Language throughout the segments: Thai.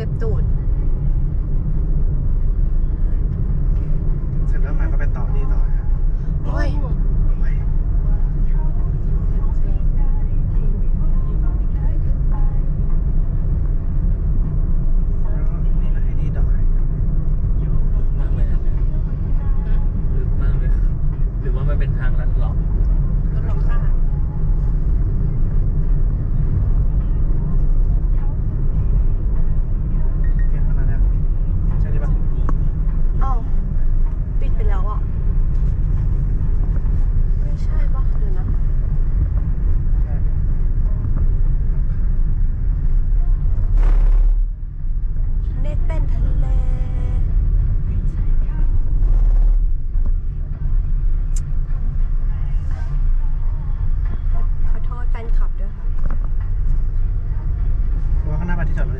จ็บตูด เสร็จแล้วมาก็ไปต่อนี่ต่อฮะโอ้ย โอ้ยแล้วนี่มาให้ดีดอยมากเลยนะเนี่ยลึกมากเลย หรือว่ามันเป็นทางลัดเลาะรถหลอกค่ะ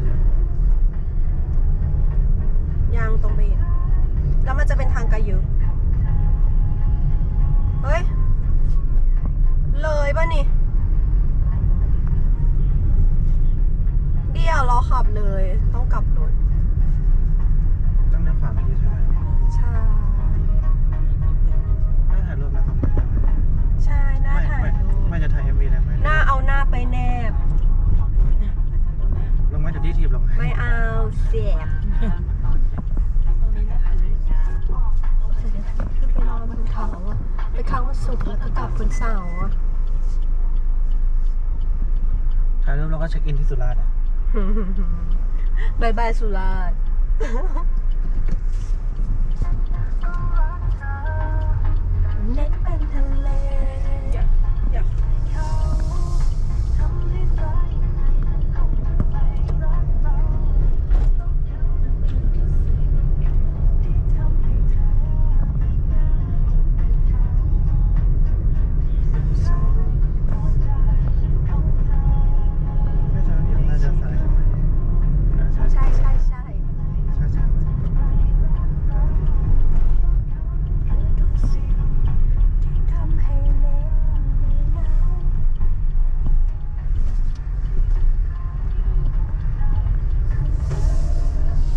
ยอะยางตรงไปอีกแล้วมันจะเป็นทางกระยึกเฮ้ย เลยป่ะนี่ เดี๋ยวเราขับเลย ต้องกลับรถ ต้องเลี้ยวขวาเมื่อกี้ใช่ไหมใช่ ศุกร์แล้วก็กลับวันเสาร์อะถ่ายรูปแล้วก็เช็คอินที่สุราษฎร์อะบายบายสุราษฎร์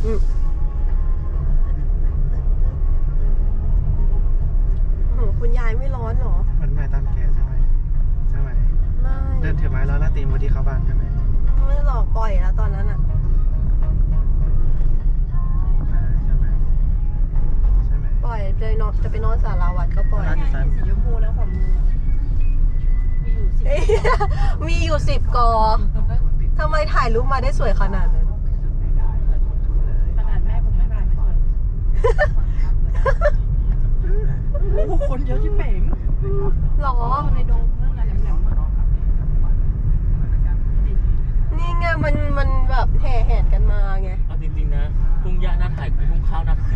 คุณยายไม่ร้อนเหรอ มันไม่ตามแกใช่ไหมใช่ไหมไม่เดินถือไม้แล้วลาตีมือที่เข้าบ้านใช่ไหมไม่หลอกปล่อยแล้วตอนนั้นอะใช่ไหมใช่ไหมปล่อยจะนอนจะไปนอนสาราวัดก็ปล่อยร้านอยู่ซ้ายมือสีชมพูแล้วของมือมีอยู่สิบเอ้ยมีอยู่สิบกอทำไมถ่ายรูปมาได้สวยขนาดนั้น ขนาดแม่ผมไม่ผ่านไม่สวย โอ้โหคนเยอะที่เป่งหรอ ในโดมเรื่องอะไรแหลมๆอะนี่ไงมันมันแบบแห่แหดกันมาไง เอาจริงๆนะกุ้งย่างหน้าถ่ายกุ้งข้าวหน้าถ่าย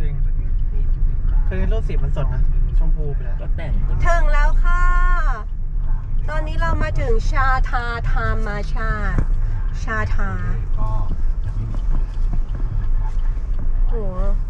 จริงคือรูปสีมันสดนะ ชมพูไปแล้ว ก็แต่งจนถึงแล้วค่ะ ตอนนี้เรามาถึงชาทาธรรมาชาติชาทา โห